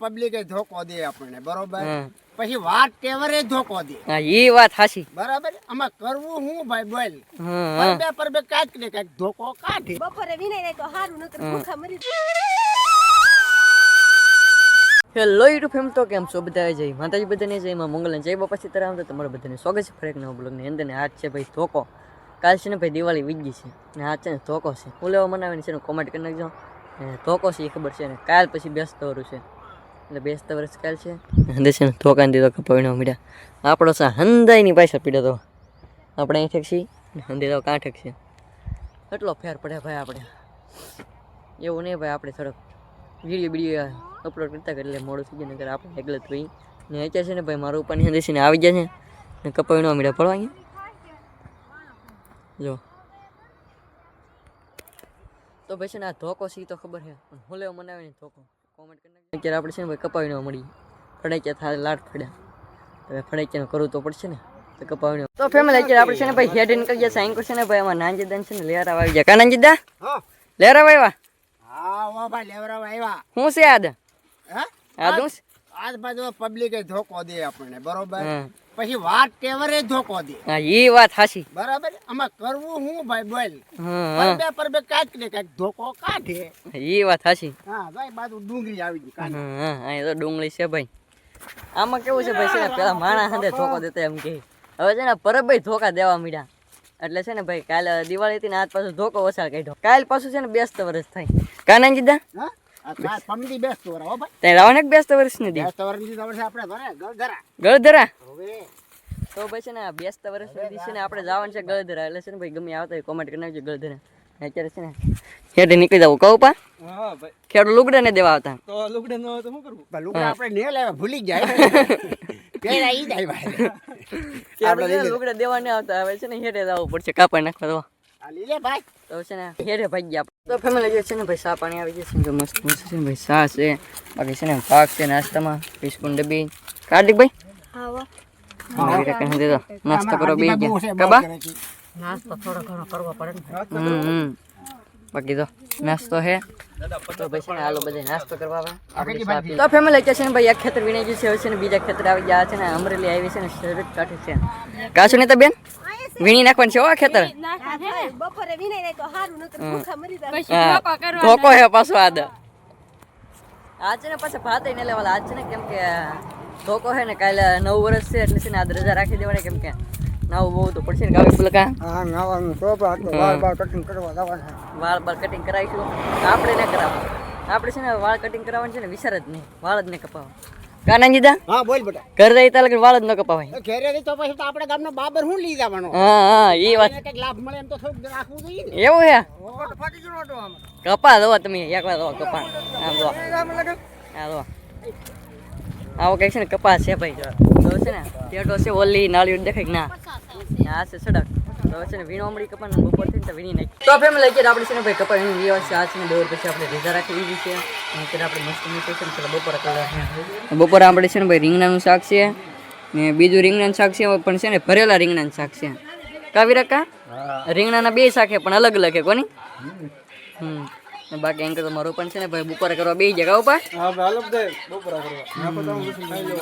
પબ્લિકે ધોકો દે આપણને બરોબર? પછી વાત ટેવરે ધોકો દે. હા એ વાત સાચી બરાબર? આમાં કરવું હું ભાઈ બોલ. પરબે પરબે કાંઈક ને કાંઈક ધોકો કાઢે. બપોરે વિનય ને તો હારું નકર ભૂખા મરી હેલો યુટ્યુબ ફેમ તો કેમ છો બધા? જય માતાજી બધાને જય માં મંગલ અને જય બાપા સીતારામ. તો તમારા બધાને સ્વાગત છે ફરેક નવા બ્લોગની અંદર. ને આજ છે ભાઈ ધોકો. કાલ છે ને ભાઈ દિવાળી વીજી છે. ને આજ છે ને ધોકો છે. હું લેવા મનાવીને છે ને કોમેન્ટ કરી નાખજો. ને ધોકો છે એ ખબર છે ને કાલ પછી બેસતો વરું છે. એટલે બેસતા વર્ષ કાલ છે. દેશે ધોકાને દીધો કપાવીને મીડા આપણો સા હંદાઈની પાછળ પીડ્યો તો. આપણે અહીં ઠેકશી? હંદી તો કાં ઠેકશે? એટલો ફેર પડે ભાઈ આપણે. એવું નહીં ભાઈ આપણે થોડોક વીડિયો વીડિયો અપલોડ કરતા કરે એટલે મોડું થઈ જાય નગર આપણે એકલે ભાઈ ને અત્યારે છે ને ભાઈ મારું ઉપર છે ને આવી જાય છે. ને કપાઈ નો મીડા પડવા અહીંયા? જો. તો ભાઈ છે ને આ ધોકો સી તો ખબર છે. પણ હું લેવો મનાવીને ધોકો? કોમેન્ટ કરી નાખજો. અત્યારે આપણે છે ને ભાઈ કપાવી ન મળી. ફડાક્યા થાય લાટ ફડ્યા હવે ફડાક્યા કરવું તો પડશે ને. તો કપાવી તો ફેમિલી અત્યારે આપણે છે ને ભાઈ હેડ નીકળી ગયા સાઈન કરશે ને ભાઈ એમાં નાનજીદાન છે ને લેરા આવી ગયા. કા નાનજીદા? હા. લેરા આવ્યા? હા ઓ ભાઈ લેવરાવા આવ્યા. હું છે આદ? હા? આદ છે? આજ બાજુ પબ્લિકે ધોકો દે આપણને બરોબર? પછી વાત ટેવરે ધોકો દે. હા એ વાત હાસી બરાબર? આમાં કરવું હું ભાઈ બોલ. પરબે પરબે કાંઈક ને કાંઈક ધોકો કાઢે. એ વાત હાચી. હા ભાઈ બાજુ ડુંગળી આવી ગઈ કાઢે. હા હા અહીંયા તો ડુંગળી છે ભાઈ. આમાં કેવું છે ભાઈ છે ને પેલા માણા હાથે ધોકો દેતા એમ કે. હવે છે ને પરબે ધોકા દેવા મીડ્યા એટલે છે ને ભાઈ કાલે દિવાળી હતી ને આજ પાછું ધોકો ઓછા કાઢ્યો. કાલ પાછું છે ને બેસ્ત વર્ષ થાય. કાના જીદા હા? પમદી બેસતો વરા હો ભાઈ. ત્યાં લાવવાને કે બેસતા વર્ષ નથી બેસતો વરા ની વર્ષે આપણે ભરે ગળધરા. ગળધરા? હવે. તો પછી ને બેસતા વર્ષ ને આપણે જવાનું છે ગળધરા. એટલે છે ને ભાઈ ગમે આવતા હોય કોમેન્ટ કરી નાખજો ગળધરા. અત્યારે છે ને ખેડે નીકળી જવું કહું પા? હા ભાઈ. ખેડૂત લુગડા ને દેવા આવતા. તો લુગડે ન તો શું કરવું લુગડા આપણે ને લેવા ભૂલી જાય પેલા ઈ જ આવ્યા. ખેડૂત લુગડા દેવા ને આવતા હવે છે ને હેડે જવું પડશે. કાપા નાખવા તો. આ લીલે ભાઈ તો છે ને હેરે ભાઈ ગયા તો ફેમિલી જે છે ને ભાઈ સા પાણી આવી જશે તો મસ્ત મસ્ત છે ભાઈ સા છે બાકી છે ને પાક છે નાસ્તામાં બિસ્કુટ ડબ્બી કાર્તિક ભાઈ આવો આવી રીતે કહી દીધો નાસ્તો કરો બે બહુ છે, ગયા બહુ કબા નાસ્તો થોડો ઘણો કરવો પડે હમ હમ બાકી તો નાસ્તો હે તો ભાઈ છે ને હાલો બધે નાસ્તો કરવા આવે. તો ફેમિલી કે છે ને ભાઈ આ ખેતર વિનાઈ ગયું છે ને બીજા ખેતર આવી ગયા છે ને અમરેલી આવી છે ને શરત કાઢે છે કાશું નહીં તો બેન વીણી નાખવાનું છે આ ખેતર. બપોરે વીણી નહીં તો હારું નકર ભૂખા મરી જાય. ધોકો હે. પાછો આદ. આજ ને પાછા ભાત ને લેવાલા આજ ને કેમ કે ધોકો હે ને કાલે નવ વર્ષ છે એટલે છે ને આજ રજા રાખી દેવાને કેમ કે નાવું બહુ તો પડશે ને ગાવી પુલકા હા નાવાનું હતો વાળ બાળ કટિંગ કરવા જવાના. વાળ બાળ કટિંગ કરાવીશું. આપણે ન કરાવવા આપણે છે ને વાળ કટિંગ કરાવવાનું છે ને વિચાર જ નહીં. વાળ જ નહીં કપાવા કાનાજી દા? હા બોલ બેટા. ઘર રહી તા લગન વાળ જ ન કપાવાય ઘેરે થી તો પછી તો આપણે ગામનો બાબર હું લઈ જવાનો? હા હા એ વાત. એને લાભ મળે એમ તો થોડું રાખવું જોઈએ ને. એવું હે ઓટ ફાટી ગયો ઓટો આમ. કપા દો તમે એકવાર દો કપા. આમ દો. હા દો. આવો કંઈક છે ને કપાસ છે ભાઈ. જો છે ને તેડો છે ઓલી નાળીઓ દેખાય ના આ છે સડક. તો છે ને વીણો મળી કપા ને બપોર થઈને વીણી નાખી તો ફેમ લઈ ગયા આપણે છે ને ભાઈ કપા વીણી વ્યવસ્થિત આ છે ને દોર પછી આપણે રીઝા રાખી દીધી છે. અત્યારે આપણે મસ્ત મસ્ત છે ને બપોર બપોરે કલર બપોરે આપણે છે ને ભાઈ રીંગણાનું શાક છે ને બીજું રીંગણાનું શાક છે પણ છે ને ભરેલા રીંગણાનું શાક છે. કાવી રકા? રીંગણાના બે શાક છે પણ અલગ અલગ છે કોની? હમ. બાકી એમ કે તમારું પણ છે ને ભાઈ બપોરે કરવા બે જગ્યા ઉપર હા હાલો બધે. બપોરા કરવા. નાખો તો ખાઈ લઉં.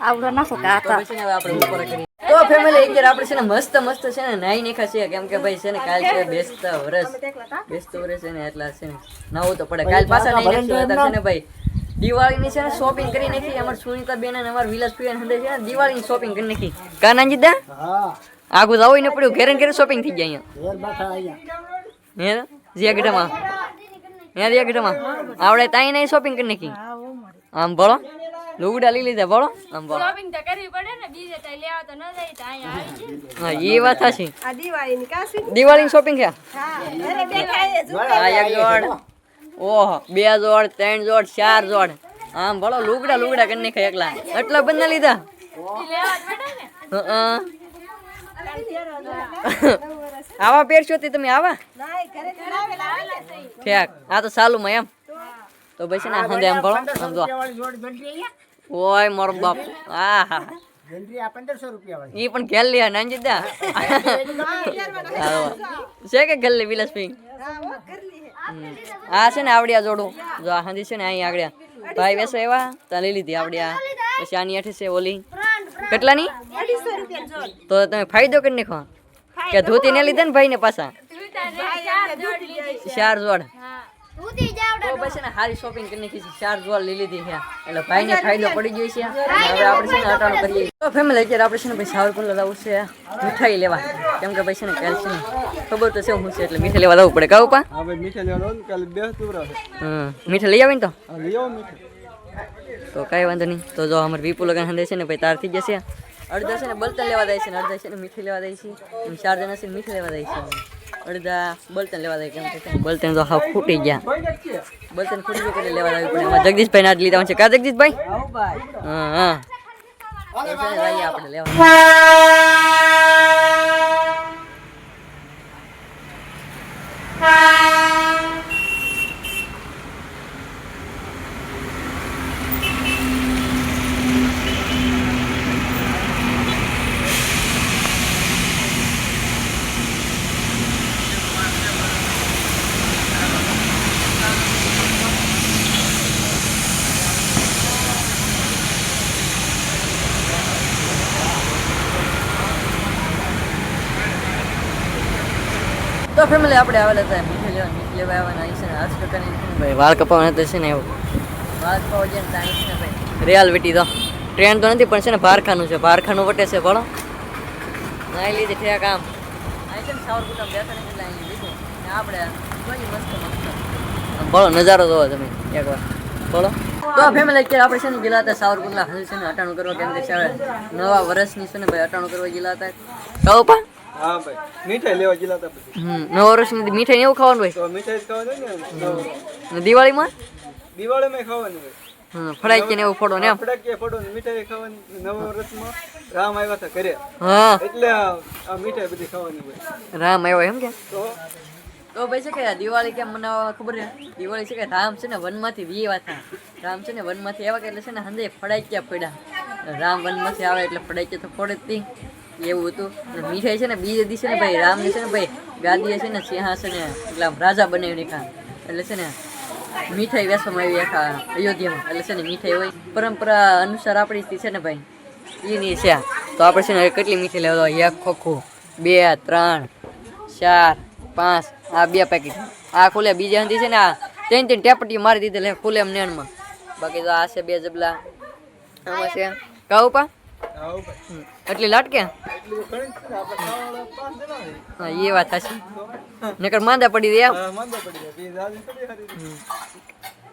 આવડો નાખો કે પછી ને આપણે બપોરે કરીએ. તો ફેમિલી અત્યારે આપણે છે ને મસ્ત મસ્ત છે ને નાઈ નેખા છે. કેમ કે ભાઈ છે ને કાલ છે બેસતા વરસ. બેસતા વરસ છે ને એટલા છે ને. નવું તો પડે. કાલ પાછા નાઈ નાખશું હતા છે ને ભાઈ. દિવાળીની છે ને શોપિંગ કરી નાખી. અમાર સુનિતા બેન અને અમાર વિલાસ પ્રિયન હંદે છે ને દિવાળીની શોપિંગ કરી નાખી. કાનાજી દા હા. આગું જવું ને પડ્યું. ઘેરે ઘેરે શોપિંગ થઈ જાય અહીંયા. હે? જીયા ગઢામાં? હે જીયા ગઢામાં? આવડે તાઈ નહીં શોપિંગ કરી નાખી. આમ બોલો. લુગડા લઈ લીધા બોલો. આમ બોલો. શોપિંગ તો કરવી પડે ને બીજે તો લેવા તો ન જાય તો અહીંયા આવી હા એ વાત સાચી. આ દિવાળીની કાસી દિવાળીની શોપિંગ છે? હા અરે દેખાય. આ એક જોડ. ઓહો બે જોડ ત્રણ જોડ ચાર જોડ. આમ બોલો લુગડા લુગડા કરી ખાય એકલા. એટલા લીધા? પડે ને. હં. આવા પહેરશો તે તમે આવા? ને. ઠેક આ તો સાલુમાં એમ. તો ભાઈ છે ને આ હંદે આમ બોલો આમ જો વાળી જોડી ગંઠી અહીંયા ઓય મારો બાપ આ હા ગંઠી આ પંદરસો રૂપિયા વાળી ઈ પણ ઘેર લે નાનજી દા છે કે ઘેર લે વિલાસભાઈ હા, હો, કરલી હે. આ છે ને આવડ્યા જોડું જો આ હાંધી છે ને અહીં આગળ ભાઈ વેસો એવા તો લઈ લીધી આપણે આ પછી આની આઠે છે ઓલી કેટલાની અઢીસો રૂપિયા જોડ તો તમે ફાયદો કરી નાખો કે ધોતી ને લીધા ને ભાઈ ને પાછા ચાર જોડ પછી ને સારી શોપિંગ કરી નાખી છે. ચાર જોવા લઈ લીધી છે. એટલે ભાઈ ને ફાયદો પડી ગયો છે. હવે આપણે છે ને અટાણું કરીએ. તો ફેમિલી અત્યારે આપણે છે ને ભાઈ કુલ લાવવું છે. મીઠાઈ લેવા. કેમ કે ભાઈ છે ને કાલ છે ને ખબર તો છે હું છે એટલે મીઠાઈ લેવા લાવવું પડે. કાવું પા હવે મીઠાઈ લેવા લાવું કાલે બે તુરા હમ. મીઠાઈ લઈ આવીને તો? લઈ આવો મીઠાઈ. તો કાંઈ વાંધો નહીં. તો જો અમારે વિપુલ લગન હંદે છે ને ભાઈ તાર થઈ જશે અડધા છે ને બળતણ લેવા જાય છે ને અડધા છે ને મીઠી લેવા જાય છે. ચાર જણા છે ને મીઠી લેવા જાય છે. અડધા બળતણ લેવા દે કેમ કે બળતણ તો હા ફૂટી ગયા. બળતણ ફૂટી ગયા એટલે લેવા જવું પડે જગદીશભાઈ ના લીધા છે. કા જગદીશભાઈ? હા હા. આપણે લેવા. તો ફેમિલી આપણે આવેલા હતા મીઠી લેવા મીઠી લેવા આવવાના છે ને આજ છે ભાઈ વાળ કપાવાના તો છે ને એવું. વાળ કપાવા જઈએ ટાઈમ છે ને ભાઈ. રિયાલિટી તો. ટ્રેન તો નથી પણ છે ને ભારખાનું છે. ભારખાનું વટે છે ભણો. અહીં લીધી ઠેક કામ. અહીં છે ને સાવરકુંડમ બેઠા ને એટલે અહીં લીધું. ને આપણે જોઈએ મસ્ત મસ્ત. બોલો નજારો જોવો તમે એકવાર. બોલો. તો ફેમિલી અત્યારે આપણે છે ને ગયેલા હતા સાવરકુંડલા. હાલ છે ને અટાણું કરવા કેમ કે નવા વર્ષની છે ને ભાઈ અટાણું કરવા ગયેલા હતા. કહું પણ હા ભાઈ. મીઠાઈ લેવા ગયેલા હતા હમ નવા વર્ષની મીઠાઈ એવું ખાવાનું હોય. તો મીઠાઈ જ ખાવાની ને? દિવાળીમાં? દિવાળીમાં ખાવાની હોય. ફડાકી ને એવું ફોડો ને એમ? ફટાકિયા ને મીઠાઈ ખાવાની. નવા વર્ષમાં રામ આવ્યા હતા ઘરે. હા. એટલે આ મીઠાઈ બધી ખાવાની હોય. રામ આવ્યો એમ કે? તો? તો ભાઈ છે કે દિવાળી કેમ મનાવવા ખબર છે? દિવાળી છે કે રામ છે ને વનમાંથી વીવા હતા રામ છે ને વનમાંથી આવ્યા કે એટલે છે ને હંદે ફડાક્યા પડ્યા. રામ વનમાંથી આવે એટલે ફડાક્યા તો ફોડે જ એવું હતું. મીઠાઈ છે ને, બીજે દિવસે ને ભાઈ, રામને છે ને ભાઈ ગાદીએ છે ને સિંહાસને એટલે રાજા બનાવી નાખ્યા એટલે છે ને, મીઠાઈ વેસવામાં આવી આખા અયોધ્યામાં. એટલે છે ને, મીઠાઈ હોય. પરંપરા અનુસાર આપણી છે ને ભાઈ એની છે તો આપણે છે ને, કેટલી મીઠાઈ લેવા એક, ખોખું, બે, ત્રણ, ચાર, પાંચ. આ બે પેકેટ આ ખુલે, બીજા હંધી છે ને, આ ત્રણ ત્રણ ટેપટી મારી દીધી લે ખુલે એમ નેણમાં. બાકી તો આ છે બે જબલા. આમાં છે, કહું પા. એટલી લાટકે? તો છે છે. હા, એ વાત થશે નકર માંદા પડી દે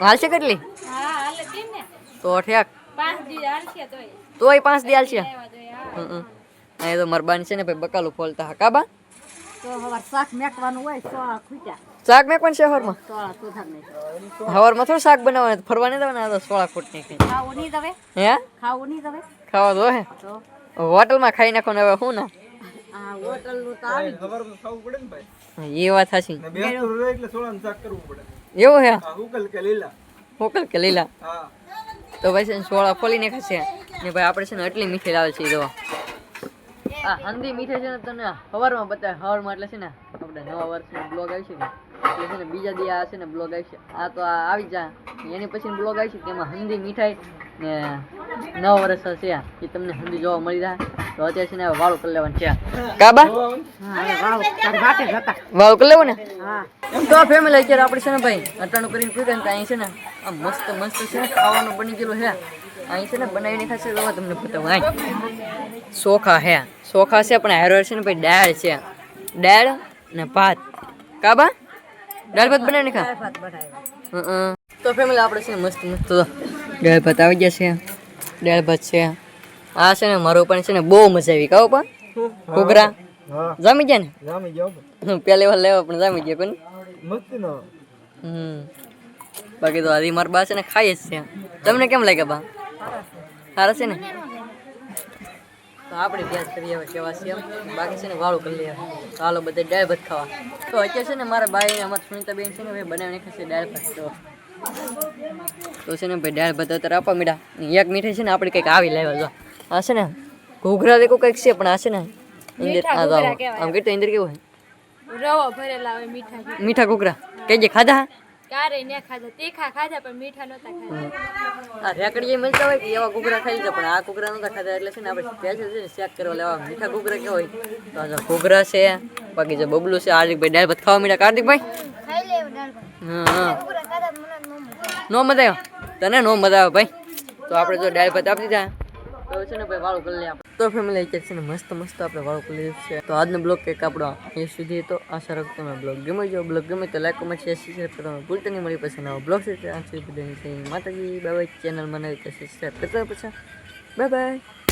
હાલશે કેટલી? તો ઠેક. તોય પાંચ દી હાલશે? અહીં તો મારા છે ને, ભાઈ બકાલું ખોલતા હા. કાબા તો શાક મેકવાનું હોય સોળા ખૂટ્યા. શાક મેં પણ છે હવારમાં? થોડું શાક બનાવવાનું ફરવા નહીં દેવાના આ તો સોળા ફૂટની કઈ. હે? ખાવું દો હે. તો? હોટલમાં ખાઈ નાખો ને હવે શું ના? ને એ વાત સાચી. ને એવું હે? હા કે લીલા. હોકલ કે લીલા? તો ભાઈ છે ને સોળા ખોલીને ખાશે. ને ભાઈ આપણે છે ને એટલી મીઠી લાવે છે જો આ હંદી મીઠાઈ છે ને તને સવારમાં બતાવે. સવારમાં એટલે છે ને આપણે નવા વર્ષનો બ્લોગ આવશે ને એટલે છે ને બીજા દી આ છે ને બ્લોગ આવશે. આ તો આ આવી જા. એની પછી બ્લોગ આવશે તેમાં હંદી મીઠાઈ ને નવા વર્ષ હશે એ તમને હંદી જોવા મળી જાય. તો અત્યારે છે ને હવે વાળું કરી લેવાનું છે કાબા? વાળું કરી લેવું ને? હા. તો ફેમિલી અત્યારે આપણે છે ને ભાઈ અટાણું કરીને પીધા ને અહીં છે ને આ મસ્ત મસ્ત છે ને ખાવાનું બની ગયેલું છે. અહીં છે ને બનાવીને ખાશે તો તમને બતાવું. અહીં ચોખા હે. ચોખા છે પણ હારો છે ને ભાઈ દાળ છે. દાળ ને ભાત. કાબા દાળ ભાત બનાવીને ખા ભાત તો ફેમિલી આપણે છે ને મસ્ત મસ્ત તો દાળ ભાત આવી ગયા છે. દાળ ભાત છે. આ છે ને મારું પણ છે ને બહુ મજા આવી. કહો પણ ઘૂઘરા. જામી ગયા ને? જામી હું. પહેલી વાર લેવા પણ જામી ગયા કોને મસ્ત નો હમ બાકી તો હજી મારા બા છે ને ખાઈ જ છે. તમને કેમ લાગે બા? સારા છે ને? તો આપણે ભેંસ કરી હવે કેવા છે બાકી છે ને વાળું કરી લઈએ. તો હાલો બધા દાળ ભાત ખાવા. તો અત્યારે છે ને મારા ભાઈ અમારા સુનિતા બેન છે ને ભાઈ બનાવીને ખાશે દાળ ભાત. તો તો છે ને ભાઈ ડાળ ભાત અત્યારે આપવા મીઠા એક મીઠાઈ છે ને આપણે કંઈક આવી લાવ્યા જો. આ છે ને ઘૂઘરા દેખો કંઈક છે પણ આ છે ને ઇન્દર આમ કેટલું ઇન્દર કેવું હોય? રવો ભરેલા હોય મીઠા મીઠા ઘૂઘરા. કઈ જે ખાધા? ક્યારે ને ખાધા? તીખા ખાધા પણ મીઠા નહોતા ખાધા. આ રેકડીએ મળતા હોય કે એવા ઘૂઘરા ખાઈ જાય પણ આ ઘૂઘરા નતા ખાધા એટલે છે ને આપણે સ્પેશિયલ છે ને શેક કરવા લેવા મીઠા ઘૂઘરા કેવા હોય? તો આ જો ઘૂઘરા છે બાકી જે બબલું છે હાર્દિકભાઈ દાળ ભાત ખાવા મીઠા કાર્તિકભાઈ ખાઈ લેવું દાળ ભાત. હા ન મજા આવ્યો? તને નો મજા આવે ભાઈ? તો આપણે જો દાળ ભાત આપી દીધા. તો છે ને ભાઈ વાળું કરી તો ફેમિલી કે છે ને મસ્ત મસ્ત આપણે વાળું કરી છે. તો આજનો બ્લોગ કંઈક આપણો એ સુધી તો આશા રાખું તમે બ્લોગ ગમે જો બ્લોગ ગમે તો લાઈક કમેન્ટ શેર સબસ્ક્રાઈબ તમે ભૂલતા નહીં. મળી પછી નવો બ્લોગ છે ત્યાં સુધી બધાની માતાજી. બાય બાય ચેનલમાં નવી તો સબસ્ક્રાઈબ કરતા પછી. Bye bye